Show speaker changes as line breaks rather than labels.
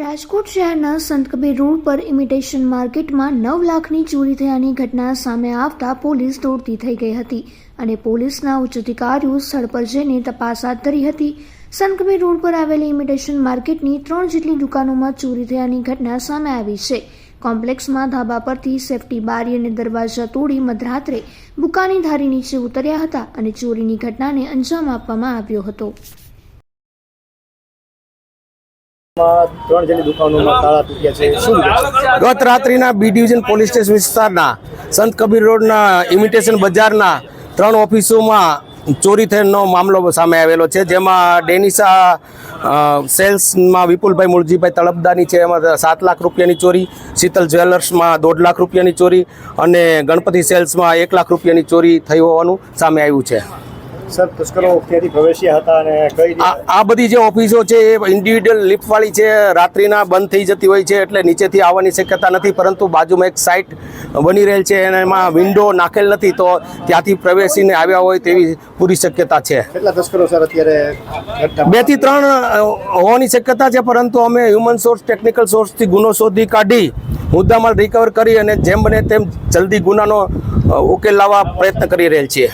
રાજકોટ શહેરના સંત કબીર રોડ પર ઇમિટેશન માર્કેટમાં નવ લાખની ચોરી થયાની ઘટના સામે આવતા પોલીસ દોડતી થઈ ગઈ હતી અને પોલીસના ઉચ્ચ અધિકારીઓ સ્થળ પર જઈને તપાસ હાથ ધરી હતી. સંત કબીર રોડ પર આવેલી ઇમિટેશન માર્કેટની ત્રણ જેટલી દુકાનોમાં ચોરી થયાની ઘટના સામે આવી છે. કોમ્પ્લેક્સમાં ધાબા પરથી સેફટી બારી અને દરવાજા તોડી મધરાત્રે બુકાની ધારી નીચે ઉતર્યા હતા અને ચોરીની ઘટનાને અંજામ આપવામાં આવ્યો હતો.
માં ત્રણ
ગત રાત્રિના બી ડિવિઝન પોલીસ સ્ટેશન વિસ્તારના સંત કબીર રોડના ઇમિટેશન બજારના ત્રણ ઓફિસોમાં ચોરી થયેલનો મામલો સામે આવેલો છે, જેમાં ડેનિસા સેલ્સમાં વિપુલભાઈ મુળજીભાઈ તળપદાની છે, એમાં સાત લાખ રૂપિયાની ચોરી, શીતલ જ્વેલર્સમાં દોઢ લાખ રૂપિયાની ચોરી અને ગણપતિ સેલ્સમાં એક લાખ રૂપિયાની ચોરી થઈ હોવાનું સામે આવ્યું છે.
સર તસ્કરો ક્યાંથી પ્રવેશ્યા હતા અને કઈ
આ બધી જે ઓફિસો છે એ ઇન્ડિવિડ્યુઅલ લિફ્ટવાળી છે રાત્રિના બંધ થઈ જતી હોય છે એટલે નીચેથી આવવાની શક્યતા નથી પરંતુ બાજુમાં એક સાઇટ બની રહેલ છે અને એમાં વિન્ડો નાખેલ નથી તો ત્યાંથી પ્રવેશીને આવ્યા હોય તેવી પૂરી શક્યતા છે.
કેટલા તસ્કરો સર અત્યારે
બેથી ત્રણ હોવાની શક્યતા છે પરંતુ અમે હ્યુમન સોર્સ ટેકનિકલ સોર્સથી ગુનો શોધી કાઢી મુદ્દામાલ રિકવર કરી અને જેમ બને તેમ જલ્દી ગુનાનો ઉકેલ લાવવા પ્રયત્ન કરી રહેલ છીએ.